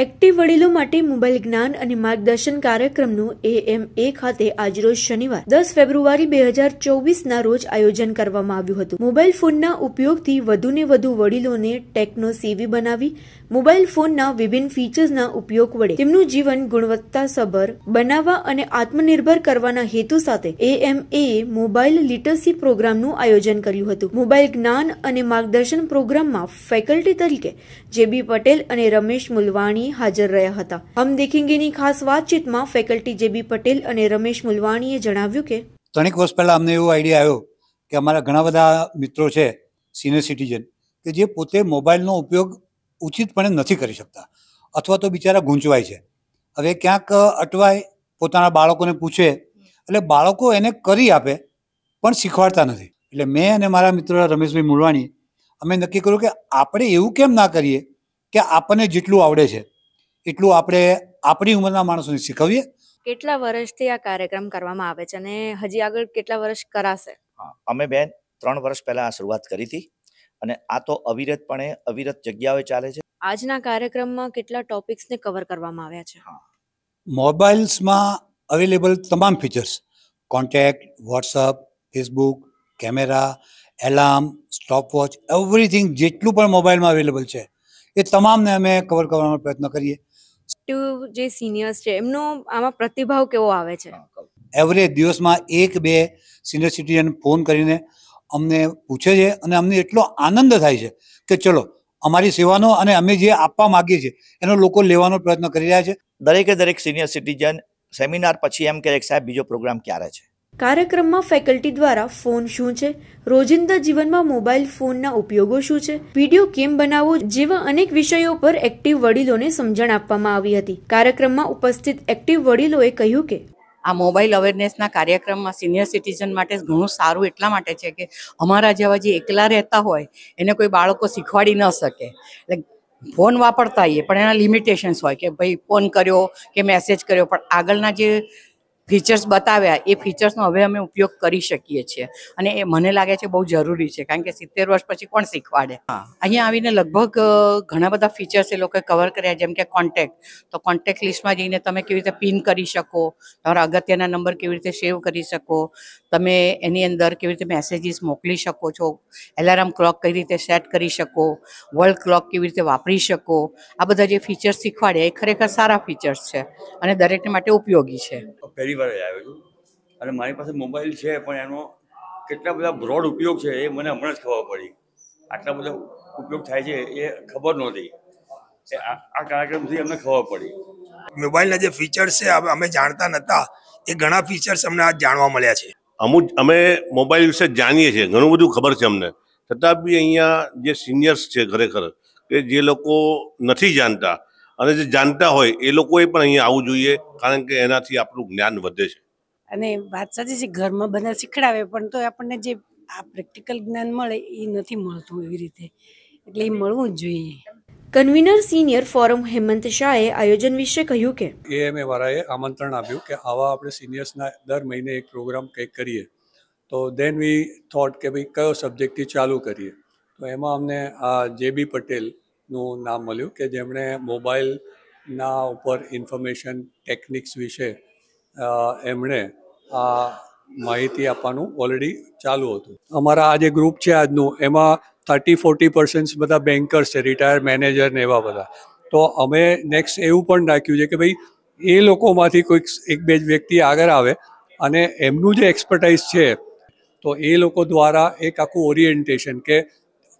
Active વડીલો માટે mobile જ્ઞાન અને માર્ગદર્શન કાર્યક્રમનું એએમએ ખાતે આજરોજ શનિવાર દસ ફેબ્રુઆરી બે હજાર ચોવીસના રોજ આયોજન કરવામાં આવ્યું હતું. મોબાઈલ ફોનના ઉપયોગથી વધુને વધુ વડીલોને ટેકનો સેવી બનાવી મોબાઈલ ફોનના વિભિન્ન ફીચર્સના ઉપયોગ વડે તેમનું જીવન ગુણવત્તાસભર બનાવવા અને આત્મનિર્ભર કરવાના હેતુ સાથે એએમએ મોબાઈલ લિટરસી પ્રોગ્રામનું આયોજન કર્યું હતું. મોબાઈલ જ્ઞાન અને માર્ગદર્શન પ્રોગ્રામમાં ફેકલ્ટી તરીકે જેબી પટેલ અને રમેશ મુલવાણી હાજર રહ્યા હતા. હમ દેખેંગેની ખાસ વાતચીતમાં ફેકલ્ટી જેબી પટેલ અને રમેશ મુલવાણીએ જણાવ્યું કે ત્રણેક વર્ષ પહેલાં અમને એવો આઈડિયા આવ્યો કે અમારા ઘણા બધા મિત્રો છે સિનિયર સિટીઝન કે જે પોતે મોબાઈલનો ઉપયોગ ઉચિતપણે નથી કરી શકતા. અથવા તો બિચારા ગૂંચવાય છે. હવે ક્યાંક અટવાય પોતાના બાળકોને પૂછે એટલે બાળકો એને કરી આપે પણ શીખવાડતા નથી. એટલે મેં અને મારા મિત્ર રમેશભાઈ મુરવાણી અમે નક્કી કર્યું કે આપણે એવું કેમ ના કરીએ કે આપણને જેટલું આવડે છે એટલું આપણે આપણી ઉંમરના માણસોને શીખવીએ. કેટલા વર્ષથી આ કાર્યક્રમ કરવામાં આવે છે અને હજી આગળ કેટલા વર્ષ કરાશે? અમે બેન ત્રણ વર્ષ પહેલા આ શરૂઆત કરી હતી. અને આ તો અવિરતપણે અવિરત જગ્યાઓ ચાલે છે. આજના કાર્યક્રમમાં કેટલા ટોપિક્સને કવર કરવામાં આવ્યા છે? મોબાઈલ્સમાં અવેલેબલ તમામ features. Contact WhatsApp Facebook camera alarm stopwatch everything જેટલું પણ મોબાઈલમાં અવેલેબલ છે એ તમામને અમે કવર કરવાનો પ્રયત્ન કરીએ. જે સિનિયર્સ છે એમનો આમાં પ્રતિભાવ કેવો આવે છે? એવરેજ દિવસમાં એક બે સિનિયર સિટીઝન ફોન કરીને અમને પૂછે છે અને અમને એટલો આનંદ થાય છે કે ચલો અમારી સેવાનો અને અમે જે આપવા માગીએ છીએ એનો લોકો લેવાનો પ્રયત્ન કરી રહ્યા છે. દરેકે દરેક સિનિયર સિટીઝન સેમિનાર પછી એમ કહે કે સાહેબ બીજો પ્રોગ્રામ ક્યારે છે? કાર્યક્રમમાં ફેકલ્ટી દ્વારા ફોન શું છે? રોજિંદા જીવનમાં મોબાઈલ ફોનના ઉપયોગો શું છે? વીડિયો કેમ બનાવવો જેવા અનેક વિષયો પર એક્ટિવ વડીલોને સમજણ આપવામાં આવી હતી. કાર્યક્રમમાં ઉપસ્થિત એક્ટિવ વડીલોએ કહ્યું કે આ મોબાઈલ અવેરનેસના કાર્યક્રમમાં સિનિયર સિટીઝન માટે ઘણું સારું એટલા માટે છે કે અમારા જેવા જે એકલા રહેતા હોય, એને કોઈ બાળકો શીખવાડી ન શકે. એટલે ફોન વાપરતા હોઈએ પણ એના લિમિટેશન્સ હોય કે ભાઈ ફોન કર્યો કે મેસેજ કર્યો, પણ આગળના જે ફીચર્સ બતાવ્યા એ ફીચર્સનો હવે અમે ઉપયોગ કરી શકીએ છીએ. અને એ મને લાગે છે બહુ જરૂરી છે કારણ કે સિત્તેર વર્ષ પછી કોણ શીખવાડે? અહીંયા આવીને લગભગ ઘણા બધા ફીચર્સ એ લોકોએ કવર કર્યા જેમ કે કોન્ટેક્ટ તો કોન્ટેક્ટ લિસ્ટમાં જઈને તમે કેવી રીતે પિન કરી શકો તમારા અગત્યના નંબર કેવી રીતે સેવ કરી શકો તમે એની અંદર કેવી રીતે મેસેજીસ મોકલી શકો છો એલાર્મ ક્લોક કઈ રીતે સેટ કરી શકો વર્લ્ડ ક્લોક કેવી રીતે વાપરી શકો આ બધા જે ફીચર્સ શીખવાડે એ ખરેખર સારા ફીચર્સ છે અને દરેકને માટે ઉપયોગી છે. વાર જ આવ્યો છું. અને મારી પાસે મોબાઈલ છે પણ એનો કેટલા બધા બ્રોડ ઉપયોગ છે એ મને હમણાં જ ખબર પડી. આટલા બધા ઉપયોગ થાય છે એ ખબર નહોતી. આ આ કાર્યક્રમથી અમને ખબર પડી. મોબાઈલના જે ફીચર્સ છે અમે જાણતા નહોતા એ ઘણા ફીચર્સ અમને આજ જાણવા મળ્યા છે. અમુક અમે મોબાઈલ વિશે જાણીએ છીએ ઘણું બધું ખબર છે અમને. છતાં બી અહીંયા જે સિનિયર્સ છે ખરેખર કે જે લોકો નથી જાણતા અને જે જાણતા હોય એ લોકોએ પણ અહીંયા આવવું જોઈએ કારણ કે એનાથી આપણું જ્ઞાન વધે છે. અને વાત સાચી છે ઘરમાં બધા શીખડાવે પણ તો આપણને જે આ પ્રેક્ટિકલ જ્ઞાન મળે એ નથી મળતું એવી રીતે. એટલે એ મળવું જ જોઈએ. કન્વીનર સિનિયર ફોરમ હેમંત શાહે આયોજન વિશે કહ્યું કે એએમએ વાળાએ આમંત્રણ આપ્યું કે આવા આપણે સિનિયર્સના દર મહિને એક પ્રોગ્રામ કંઈક કરીએ. તો દેન વી થોટ કે ભાઈ કયો સબ્જેક્ટથી ચાલુ કરીએ. તો એમાં અમને આ જે બી પટેલનું નામ મળ્યું કે જેમણે મોબાઈલના ઉપર ઇન્ફોર્મેશન ટેકનિક્સ વિશે એમણે આ માહિતી આપવાનું ઓલરેડી ચાલુ હતું. અમારા આ જે ગ્રુપ છે આજનું, એમાં થર્ટી ફોર્ટી પર્સન્ટ બધા બેન્કર્સ છે રિટાયર મેનેજર ને એવા બધા. તો અમે નેક્સ્ટ એવું પણ રાખ્યું છે કે ભાઈ, એ લોકોમાંથી કોઈક એક બે વ્યક્તિ આગળ આવે અને એમનું જે એક્સપર્ટાઇઝ છે, તો એ લોકો દ્વારા એક આખું ઓરિએન્ટેશન કે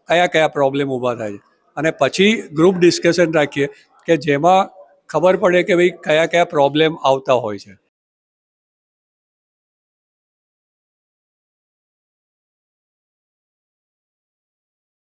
કયા કયા પ્રોબ્લેમ ઊભા થાય છે. અને પછી ગ્રુપ ડિસ્કશન રાખીએ કે જેમાં ખબર પડે કે ભાઈ કયા કયા પ્રોબ્લેમ આવતા હોય છે.